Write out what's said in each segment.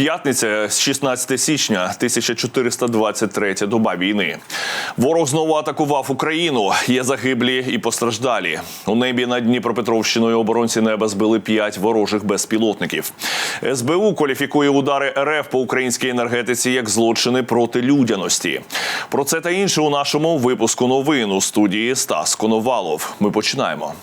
П'ятниця, 16 січня, 1423 доба війни. Ворог знову атакував Україну. Є загиблі і постраждалі. У небі над Дніпропетровщиною оборонці неба збили п'ять ворожих безпілотників. СБУ кваліфікує удари РФ по українській енергетиці як злочини проти людяності. Про це та інше у нашому випуску новин у студії Стас Коновалов. Ми починаємо.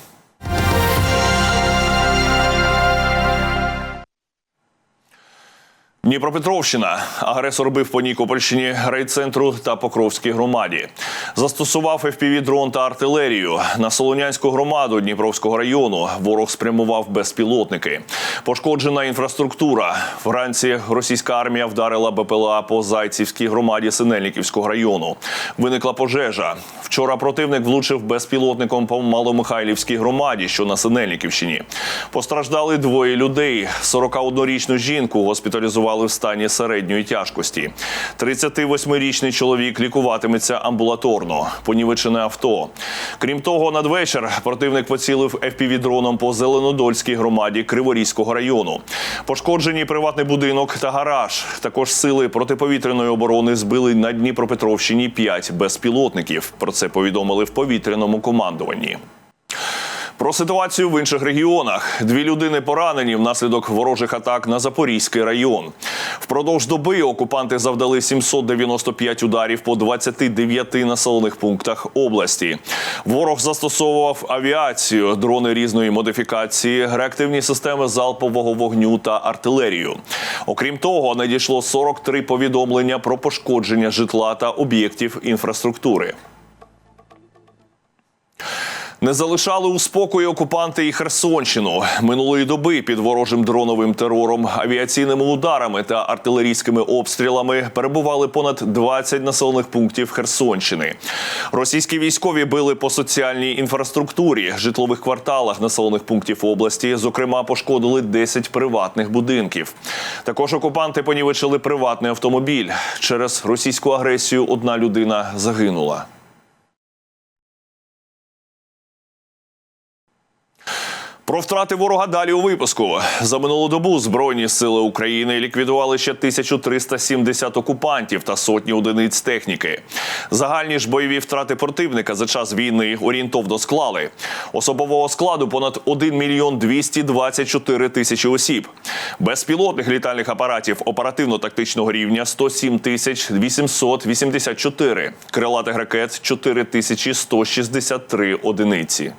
Дніпропетровщина. Агресор бив по Нікопольщині, райцентру та Покровській громаді. Застосував FPV-дрон та артилерію. На Солонянську громаду Дніпровського району ворог спрямував безпілотники. Пошкоджена інфраструктура. Вранці російська армія вдарила БПЛА по Зайцівській громаді Синельниківського району. Виникла пожежа. Вчора противник влучив безпілотником по Маломихайлівській громаді, що на Синельниківщині. Постраждали двоє людей. 41-річну жінку госпіталізували в стані середньої тяжкості. 38-річний чоловік лікуватиметься амбулаторно. Понівечене авто. Крім того, надвечір противник поцілив FPV-дроном по Зеленодольській громаді Криворізького району. Пошкоджені приватний будинок та гараж. Також сили протиповітряної оборони збили на Дніпропетровщині 5 безпілотників. Про це повідомили в повітряному командуванні. Про ситуацію в інших регіонах. Дві людини поранені внаслідок ворожих атак на Запорізький район. Впродовж доби окупанти завдали 795 ударів по 29 населених пунктах області. Ворог застосовував авіацію, дрони різної модифікації, реактивні системи залпового вогню та артилерію. Окрім того, надійшло 43 повідомлення про пошкодження житла та об'єктів інфраструктури. Не залишали у спокої окупанти і Херсонщину минулої доби під ворожим дроновим терором, авіаційними ударами та артилерійськими обстрілами перебували понад 20 населених пунктів Херсонщини. Російські військові били по соціальній інфраструктурі, житлових кварталах населених пунктів області. Зокрема, пошкодили 10 приватних будинків. Також окупанти понівечили приватний автомобіль. Через російську агресію одна людина загинула. Про втрати ворога далі у випуску за минулу добу збройні сили України ліквідували ще 1370 окупантів та сотні одиниць техніки. Загальні ж бойові втрати противника за час війни орієнтовно склали особового складу понад 1 мільйон 224 тисячі осіб, безпілотних літальних апаратів оперативно-тактичного рівня 107 тисяч 884, крилатих ракет 4 тисячі 163 одиниці.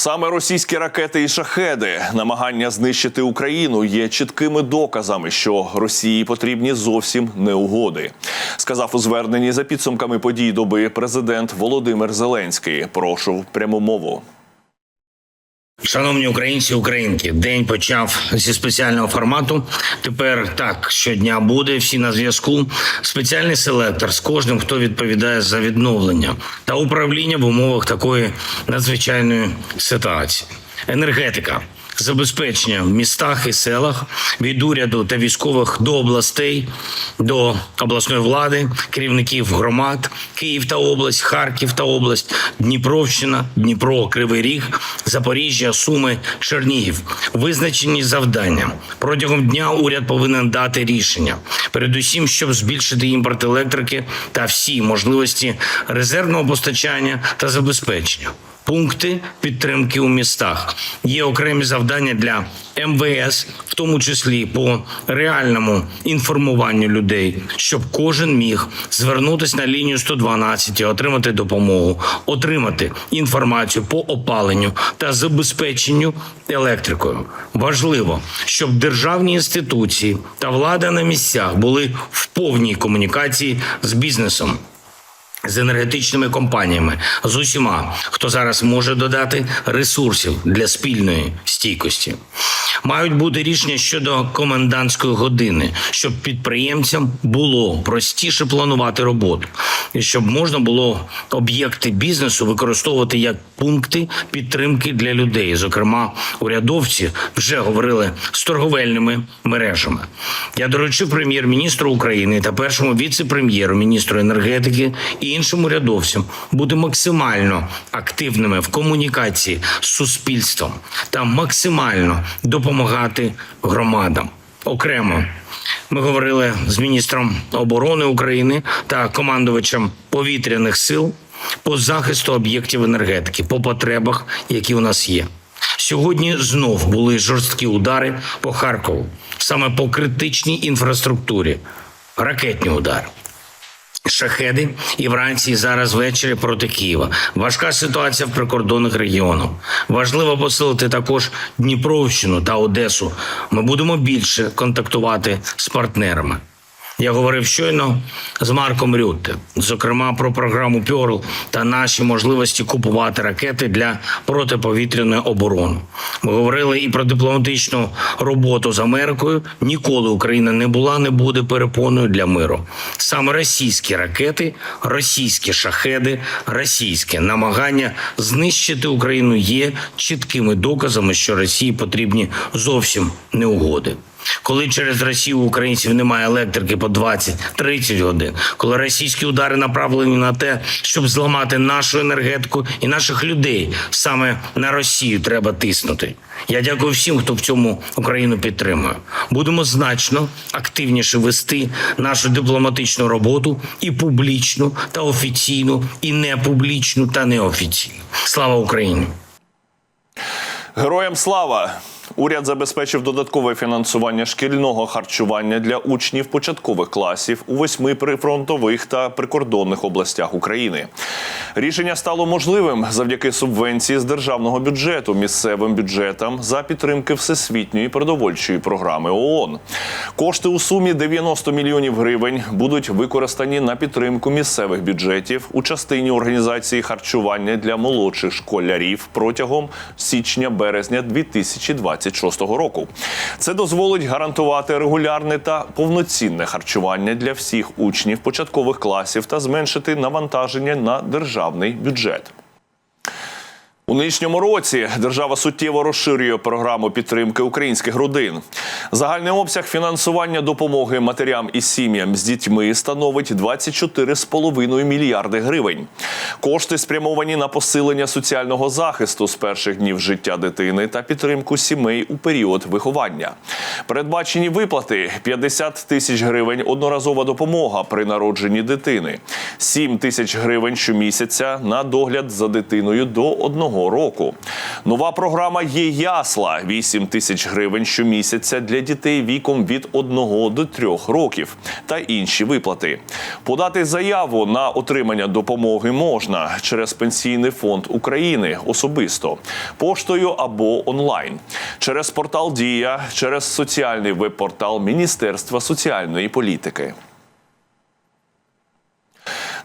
Саме російські ракети і шахеди, намагання знищити Україну є чіткими доказами, що Росії потрібні зовсім не угоди. Сказав у зверненні за підсумками подій доби президент Володимир Зеленський. Прошу пряму мову. Шановні українці, українки, день почав зі спеціального формату. Тепер так щодня буде. Всі на зв'язку. Спеціальний селектор з кожним, хто відповідає за відновлення та управління в умовах такої надзвичайної ситуації. Енергетика. Забезпечення в містах і селах від уряду та військових до областей, до обласної влади, керівників громад, Київ та область, Харків та область, Дніпровщина, Дніпро, Кривий Ріг, Запоріжжя, Суми, Чернігів. Визначені завдання протягом дня. Уряд повинен дати рішення, передусім, щоб збільшити імпорт електрики та всі можливості резервного постачання та забезпечення пункти підтримки у містах. Є окремі завдання для МВС, в тому числі по реальному інформуванню людей, щоб кожен міг звернутися на лінію 112 і отримати допомогу, отримати інформацію по опаленню та забезпеченню електрикою. Важливо, щоб державні інституції та влада на місцях були в повній комунікації з бізнесом з енергетичними компаніями, з усіма, хто зараз може додати ресурсів для спільної стійкості. Мають бути рішення щодо комендантської години, щоб підприємцям було простіше планувати роботу, і щоб можна було об'єкти бізнесу використовувати як пункти підтримки для людей. Зокрема, урядовці вже говорили з торговельними мережами. Я доручив прем'єр-міністру України та першому віце-прем'єру, міністру енергетики і іншим урядовцям бути максимально активними в комунікації з суспільством та максимально допомагати громадам. Окремо ми говорили з міністром оборони України та командувачем повітряних сил по захисту об'єктів енергетики, по потребах, які у нас є. Сьогодні знов були жорсткі удари по Харкову, саме по критичній інфраструктурі, ракетні удари. Шахеди і вранці і зараз ввечері проти Києва. Важка ситуація в прикордонних регіонах. Важливо посилити також Дніпровщину та Одесу. Ми будемо більше контактувати з партнерами. Я говорив щойно з Марком Рютте, зокрема про програму Пьорл та наші можливості купувати ракети для протиповітряної оборони. Ми говорили і про дипломатичну роботу з Америкою. Ніколи Україна не була, не буде перепоною для миру. Саме російські ракети, російські шахеди, російське намагання знищити Україну є чіткими доказами, що Росії потрібні зовсім не угоди. Коли через Росію українців немає електрики по 20-30 годин, коли російські удари направлені на те, щоб зламати нашу енергетику і наших людей, саме на Росію треба тиснути. Я дякую всім, хто в цьому Україну підтримує. Будемо значно активніше вести нашу дипломатичну роботу і публічну та офіційну, і непублічну та неофіційну. Слава Україні! Героям слава! Уряд забезпечив додаткове фінансування шкільного харчування для учнів початкових класів у восьми прифронтових та прикордонних областях України. Рішення стало можливим завдяки субвенції з державного бюджету місцевим бюджетам за підтримки всесвітньої продовольчої програми ООН. Кошти у сумі 90 мільйонів гривень будуть використані на підтримку місцевих бюджетів у частині організації харчування для молодших школярів протягом січня-березня 2026 року. Це дозволить гарантувати регулярне та повноцінне харчування для всіх учнів початкових класів та зменшити навантаження на державний бюджет. У нинішньому році держава суттєво розширює програму підтримки українських родин. Загальний обсяг фінансування допомоги матерям і сім'ям з дітьми становить 24,5 мільярди гривень. Кошти спрямовані на посилення соціального захисту з перших днів життя дитини та підтримку сімей у період виховання. Передбачені виплати 50 тисяч гривень одноразова допомога при народженні дитини, 7 тисяч гривень щомісяця на догляд за дитиною до одного року. Нова програма є ясла 8 тисяч гривень щомісяця для дітей віком від 1 до 3 років та інші виплати. Подати заяву на отримання допомоги можна через Пенсійний фонд України особисто, поштою або онлайн, через портал Дія, через соціальний веб-портал Міністерства соціальної політики.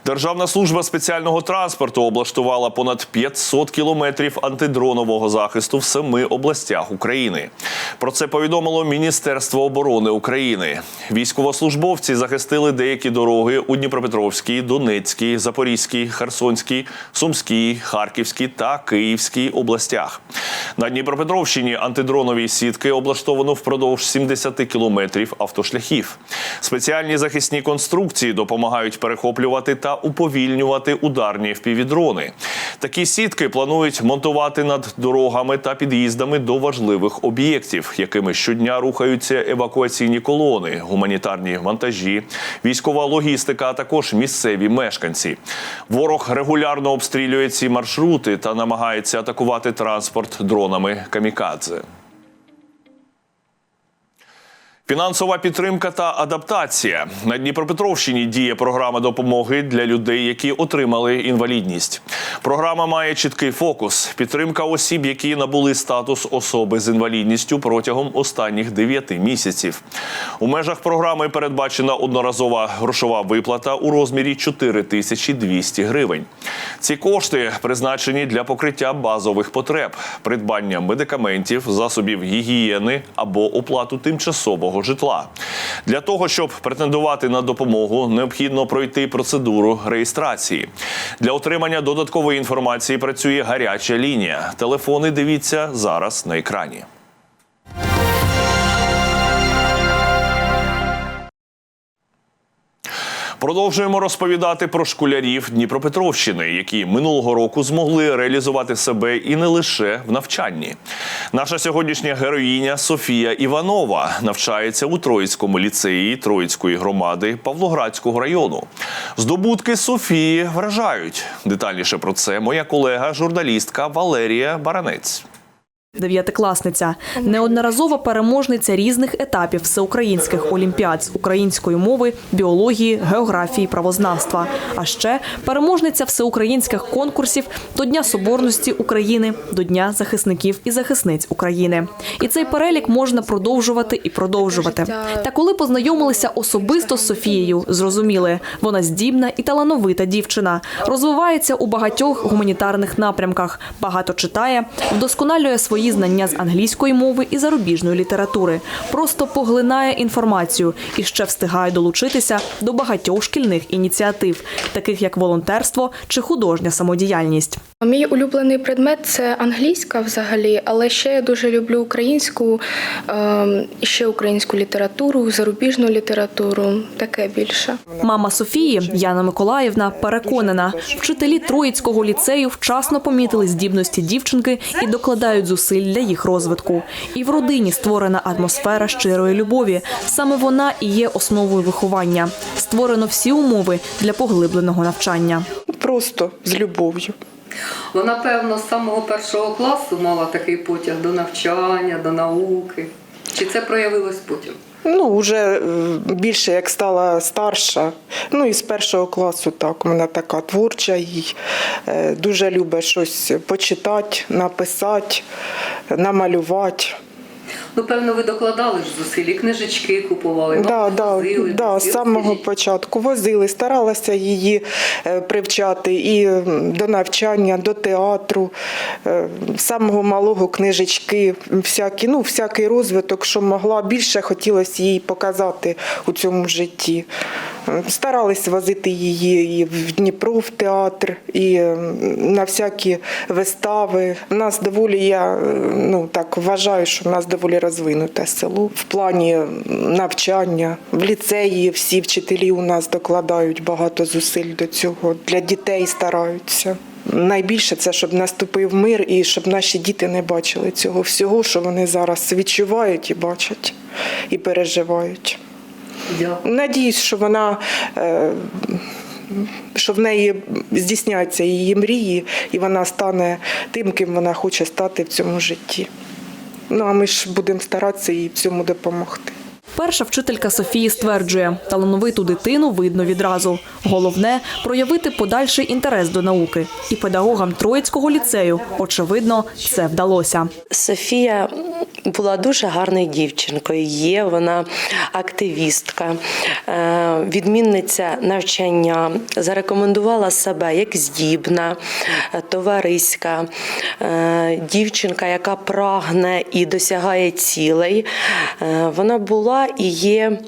Державна служба спеціального транспорту облаштувала понад 500 кілометрів антидронового захисту в семи областях України. Про це повідомило Міністерство оборони України. Військовослужбовці захистили деякі дороги у Дніпропетровській, Донецькій, Запорізькій, Херсонській, Сумській, Харківській та Київській областях. На Дніпропетровщині антидронові сітки облаштовано впродовж 70 кілометрів автошляхів. Спеціальні захисні конструкції допомагають перехоплювати та уповільнювати ударні впівдрони. Такі сітки планують монтувати над дорогами та під'їздами до важливих об'єктів, якими щодня рухаються евакуаційні колони, гуманітарні вантажі, військова логістика, а також місцеві мешканці. Ворог регулярно обстрілює ці маршрути та намагається атакувати транспорт дронами камікадзе. Фінансова підтримка та адаптація на Дніпропетровщині діє програма допомоги для людей, які отримали інвалідність. Програма має чіткий фокус: підтримка осіб, які набули статус особи з інвалідністю протягом останніх 9 місяців. У межах програми передбачена одноразова грошова виплата у розмірі 4200 гривень. Ці кошти призначені для покриття базових потреб, придбання медикаментів, засобів гігієни або оплату тимчасового житла. Для того щоб претендувати на допомогу, необхідно пройти процедуру реєстрації. Для отримання додаткової інформації працює гаряча лінія. Телефони дивіться зараз на екрані. Продовжуємо розповідати про школярів Дніпропетровщини, які минулого року змогли реалізувати себе і не лише в навчанні. Наша сьогоднішня героїня Софія Іванова навчається у Троїцькому ліцеї Троїцької громади Павлоградського району. Здобутки Софії вражають. Детальніше про це моя колега, журналістка Валерія Баранець. Дев'ятикласниця, неодноразова переможниця різних етапів всеукраїнських олімпіад з української мови, біології, географії, правознавства. А ще переможниця всеукраїнських конкурсів до Дня Соборності України, до Дня захисників і захисниць України. І цей перелік можна продовжувати і продовжувати. Та коли познайомилися особисто з Софією, зрозуміли, вона здібна і талановита дівчина, розвивається у багатьох гуманітарних напрямках, багато читає, вдосконалює свої знання з англійської мови і зарубіжної літератури, просто поглинає інформацію і ще встигає долучитися до багатьох шкільних ініціатив, таких як волонтерство чи художня самодіяльність. Мій улюблений предмет це англійська взагалі, але ще я дуже люблю українську, ем, ще українську літературу, зарубіжну літературу, таке більше. Мама Софії Яна Миколаївна переконана, вчителі Троїцького ліцею вчасно помітили здібності дівчинки і докладають зусиль для їх розвитку. І в родині створена атмосфера щирої любові. Саме вона і є основою виховання. Створено всі умови для поглибленого навчання. Просто з любов'ю. Вона, певно, з самого першого класу мала такий потяг до навчання, до науки. Чи це проявилось потім? Ну, вже е, більше як стала старша. Ну і з першого класу так. Вона така творча і е, дуже любить щось почитати, написати, намалювати. Ну, певно, ви докладали ж зусиль, і книжечки купували, Да, да, возили, да, з самого початку возили, старалася її е, привчати і до навчання, до театру, е, з самого малого книжечки, всякі, ну, всякий розвиток, що могла. Більше хотілося їй показати у цьому житті. Е, Старались возити її і в Дніпро в театр, і е, на всякі вистави. У нас доволі, я е, ну, так вважаю, що в нас доволі розвинуте село в плані навчання. В ліцеї всі вчителі у нас докладають багато зусиль до цього. Для дітей стараються. Найбільше це щоб наступив мир і щоб наші діти не бачили цього всього, що вони зараз відчувають і бачать, і переживають. Надіюсь, що вона. е, Що в неї здійсняться її мрії, і вона стане тим, ким вона хоче стати в цьому житті. Ну а ми ж будемо старатися і цьому допомогти. Перша вчителька Софії стверджує, талановиту дитину видно відразу. Головне проявити подальший інтерес до науки. І педагогам Троїцького ліцею, очевидно, це вдалося. Софія була дуже гарною дівчинкою. Є вона активістка, е, відмінниця навчання, зарекомендувала себе як здібна, е, товариська, е, дівчинка, яка прагне і досягає цілей. Вона була і є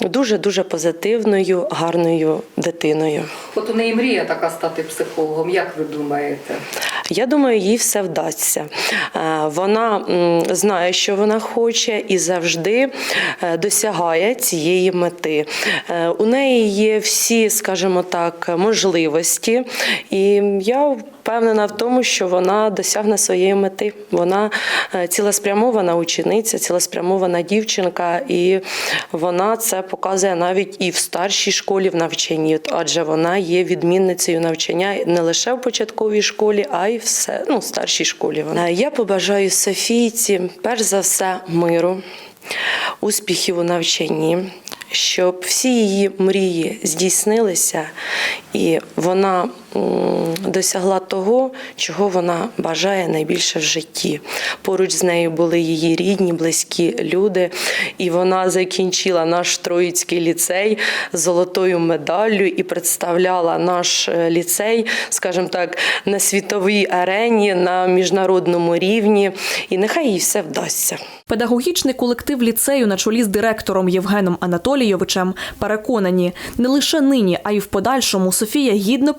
дуже дуже позитивною, гарною дитиною. От у неї мрія така стати психологом. Як ви думаєте? Я думаю, їй все вдасться. Е, Вона знає, що вона хоче, і завжди е, досягає цієї мети. Е, У неї є всі, скажімо так, можливості, і я впевнена в тому, що вона досягне своєї мети. Вона е, цілеспрямована учениця, цілеспрямована дівчинка, і вона це показує навіть і в старшій школі в навчанні, адже вона є відмінницею навчання не лише в початковій школі, а й все ну, в старшій школі. Вона я побажаю Софійці перш за все миру, успіхів у навчанні. Щоб всі її мрії здійснилися, і вона досягла того, чого вона бажає найбільше в житті. Поруч з нею були її рідні, близькі люди, і вона закінчила наш Троїцький ліцей з золотою медаллю і представляла наш е, ліцей, скажімо так, на світовій арені, на міжнародному рівні. І нехай їй все вдасться. Педагогічний колектив ліцею на чолі з директором Євгеном Анатолійовичем переконані, не лише нині, а й в подальшому Софія гідно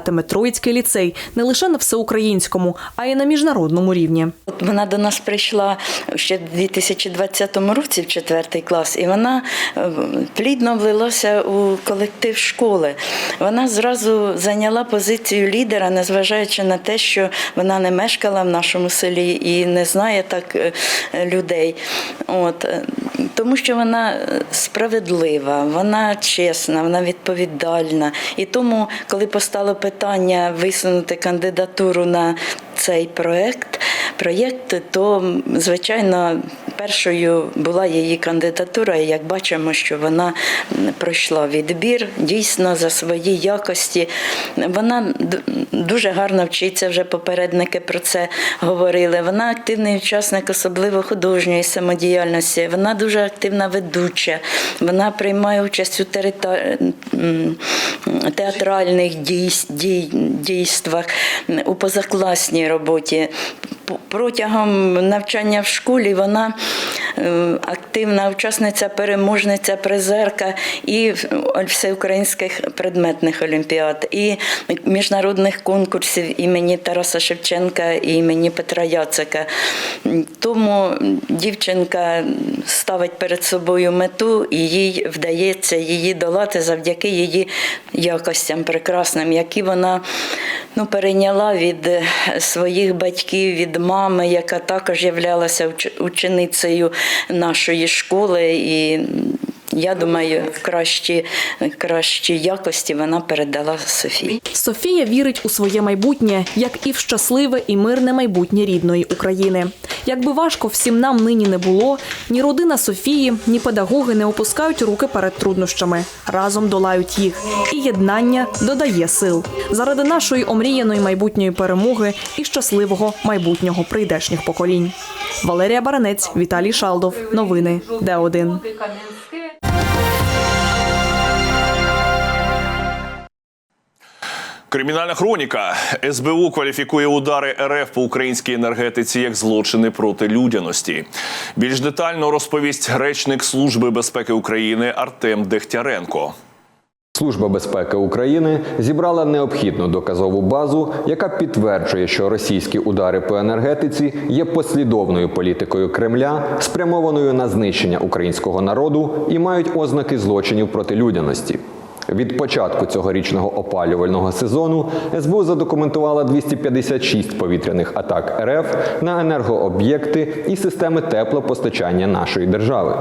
представлятиме Троїцький ліцей не лише на всеукраїнському, а й на міжнародному рівні. От Вона до нас прийшла ще в 2020 році в четвертий клас, і вона е, плідно влилася у колектив школи. Вона зразу зайняла позицію лідера, незважаючи на те, що вона не мешкала в нашому селі і не знає так е, людей. От. е, Тому що вона справедлива, вона чесна, вона відповідальна. І тому, коли постало питання висунути кандидатуру на цей проект, проєкт, то звичайно першою була її кандидатура. І як бачимо, що вона пройшла відбір дійсно за свої якості. Вона дуже гарно вчиться. Вже попередники про це говорили. Вона активний учасник, особливо художньої самодіяльності. Вона дуже активна ведуча. Вона приймає участь у терита... театральних дій... дійствах, у позакласній роботі. Протягом навчання в школі вона е, активна учасниця, переможниця, призерка і всеукраїнських предметних олімпіад, і міжнародних конкурсів імені Тараса Шевченка і імені Петра Яцика. Тому дівчинка ставить перед собою мету, і їй вдається її долати завдяки її якостям прекрасним, які вона ну, перейняла від е, своїх батьків, від мами, яка також являлася уч- ученицею нашої школи. І я думаю, кращі, кращі якості вона передала Софії. Софія вірить у своє майбутнє, як і в щасливе і мирне майбутнє рідної України. Якби важко всім нам нині не було, ні родина Софії, ні педагоги не опускають руки перед труднощами. Разом долають їх. І єднання додає сил заради нашої омріяної майбутньої перемоги і щасливого майбутнього прийдешніх поколінь. Валерія Баранець, Віталій Шалдов. Новини Д1. Кримінальна хроніка СБУ кваліфікує удари РФ по українській енергетиці як злочини проти людяності. Більш детально розповість речник Служби безпеки України Артем Дегтяренко. Служба безпеки України зібрала необхідну доказову базу, яка підтверджує, що російські удари по енергетиці є послідовною політикою Кремля, спрямованою на знищення українського народу і мають ознаки злочинів проти людяності. Від початку цьогорічного опалювального сезону СБУ задокументувала 256 повітряних атак РФ на енергооб'єкти і системи теплопостачання нашої держави.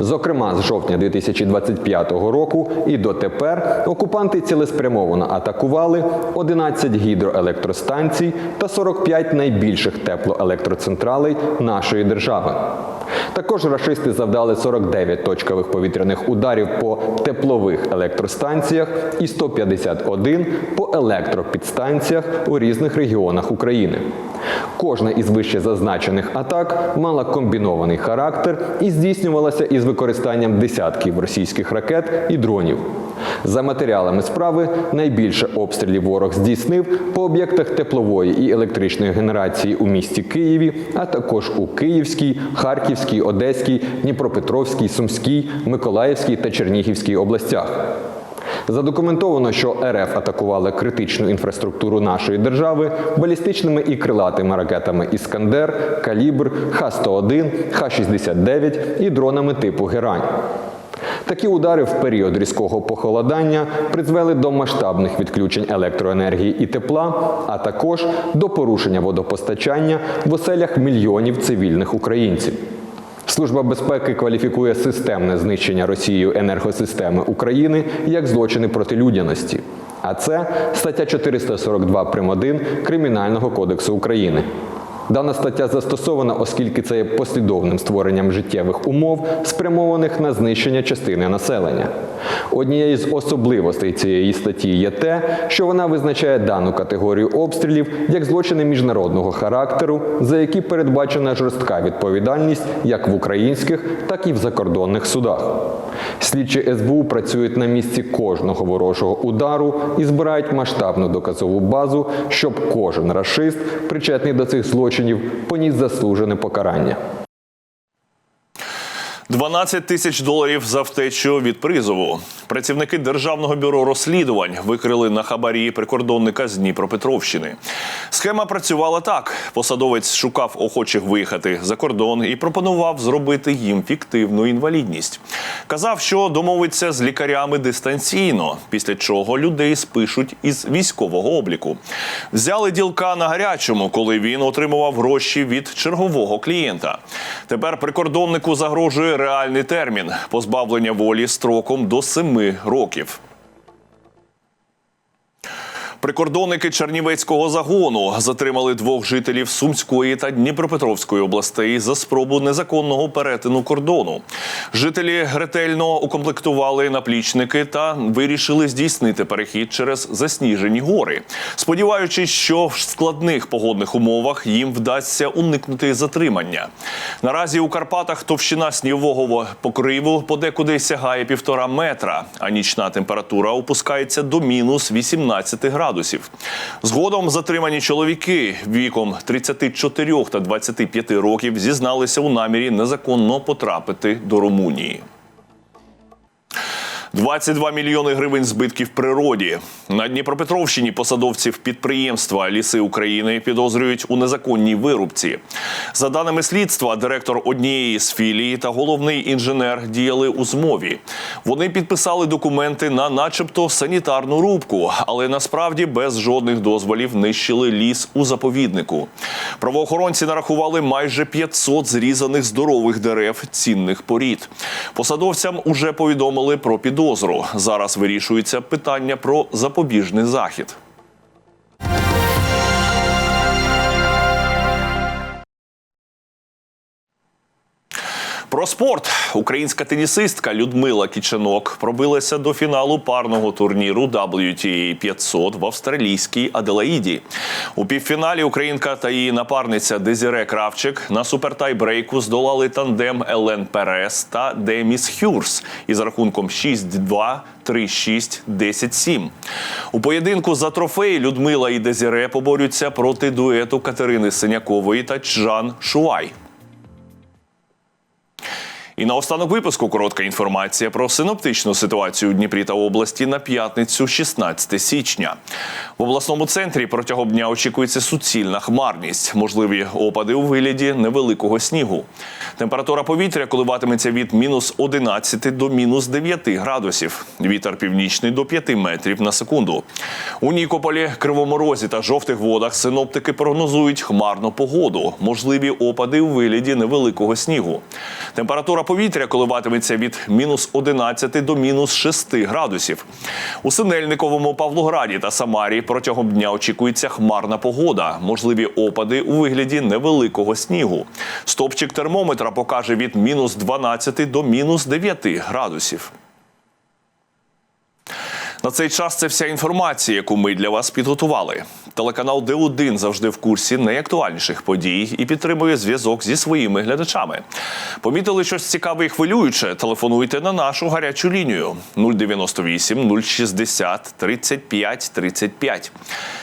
Зокрема, з жовтня 2025 року і дотепер окупанти цілеспрямовано атакували 11 гідроелектростанцій та 45 найбільших теплоелектроцентралей нашої держави. Також рашисти завдали 49 точкових повітряних ударів по теплових електростанціях і 151 по електропідстанціях у різних регіонах України. Кожна із вище зазначених атак мала комбінований характер і здійснювалася із використанням десятків російських ракет і дронів. За матеріалами справи найбільше обстрілів ворог здійснив по об'єктах теплової і електричної генерації у місті Києві, а також у Київській, Харківській, Одеській, Дніпропетровській, Сумській, Миколаївській та Чернігівській областях. Задокументовано, що РФ атакували критичну інфраструктуру нашої держави балістичними і крилатими ракетами Іскандер, Калібр, Х-101, Х-69 і дронами типу Герань. Такі удари в період різкого похолодання призвели до масштабних відключень електроенергії і тепла, а також до порушення водопостачання в оселях мільйонів цивільних українців. Служба безпеки кваліфікує системне знищення Росією енергосистеми України як злочини проти людяності. А це стаття 442 прим. 1 Кримінального кодексу України. Дана стаття застосована, оскільки це є послідовним створенням життєвих умов, спрямованих на знищення частини населення. Однією з особливостей цієї статті є те, що вона визначає дану категорію обстрілів як злочини міжнародного характеру, за які передбачена жорстка відповідальність як в українських, так і в закордонних судах. Слідчі СБУ працюють на місці кожного ворожого удару і збирають масштабну доказову базу, щоб кожен рашист, причетний до цих злочинів, поніс заслужене покарання. 12 тисяч доларів за втечу від призову. Працівники державного бюро розслідувань викрили на хабарі прикордонника з Дніпропетровщини. Схема працювала так: посадовець шукав охочих виїхати за кордон і пропонував зробити їм фіктивну інвалідність. Казав, що домовиться з лікарями дистанційно, після чого людей спишуть із військового обліку. Взяли ділка на гарячому, коли він отримував гроші від чергового клієнта. Тепер прикордоннику загрожує реальний термін позбавлення волі строком до семи років. Прикордонники Чернівецького загону затримали двох жителів Сумської та Дніпропетровської областей за спробу незаконного перетину кордону. Жителі ретельно укомплектували наплічники та вирішили здійснити перехід через засніжені гори, сподіваючись, що в складних погодних умовах їм вдасться уникнути затримання. Наразі у Карпатах товщина снігового покриву подекуди сягає півтора метра, а нічна температура опускається до мінус 18 градусів. Згодом затримані чоловіки віком 34 та 25 років зізналися у намірі незаконно потрапити до Румунії. 22 мільйони гривень збитків природі. На Дніпропетровщині посадовців підприємства Ліси України підозрюють у незаконній вирубці. За даними слідства, директор однієї з філій та головний інженер діяли у змові. Вони підписали документи на, начебто, санітарну рубку, але насправді без жодних дозволів нищили ліс у заповіднику. Правоохоронці нарахували майже 500 зрізаних здорових дерев цінних порід. Посадовцям уже повідомили про підозру. Зараз вирішується питання про запобіжний захід. Про спорт українська тенісистка Людмила Кіченок пробилася до фіналу парного турніру WTA 500 в австралійській Аделаїді. У півфіналі українка та її напарниця Дезіре Кравчик на супертайбрейку здолали тандем Елен Перес та Деміс Хюрс із рахунком 6-2, 3-6, 10-7. У поєдинку за трофей Людмила і Дезіре поборються проти дуету Катерини Синякової та Чжан Шуай. І на останок випуску коротка інформація про синоптичну ситуацію у Дніпрі та області на п'ятницю, 16 січня. В обласному центрі протягом дня очікується суцільна хмарність, можливі опади у вигляді невеликого снігу. Температура повітря коливатиметься від мінус 11 до мінус 9 градусів. Вітер північний до 5 метрів на секунду. У Нікополі, Кривому Розі та жовтих водах синоптики прогнозують хмарну погоду, можливі опади у вигляді невеликого снігу. Температура повітря коливатиметься від мінус 11 до мінус 6 градусів. У Синельниковому, Павлограді та Самарі протягом дня очікується хмарна погода, можливі опади у вигляді невеликого снігу. Стопчик термометра покаже від мінус 12 до мінус 9 градусів. На цей час це вся інформація, яку ми для вас підготували. Телеканал Д1 завжди в курсі найактуальніших подій і підтримує зв'язок зі своїми глядачами. Помітили щось цікаве і хвилююче? Телефонуйте на нашу гарячу лінію 098 060 35 35.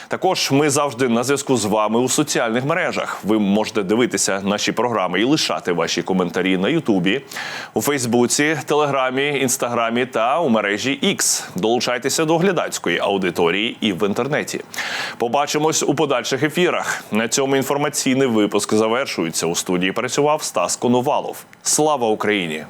Також ми завжди на зв'язку з вами у соціальних мережах. Ви можете дивитися наші програми і лишати ваші коментарі на Ютубі, у Фейсбуці, Телеграмі, Інстаграмі та у мережі X. Долучайтеся до глядацької аудиторії і в інтернеті. Побачимось у подальших ефірах. На цьому інформаційний випуск завершується. У студії працював Стас Коновалов. Слава Україні!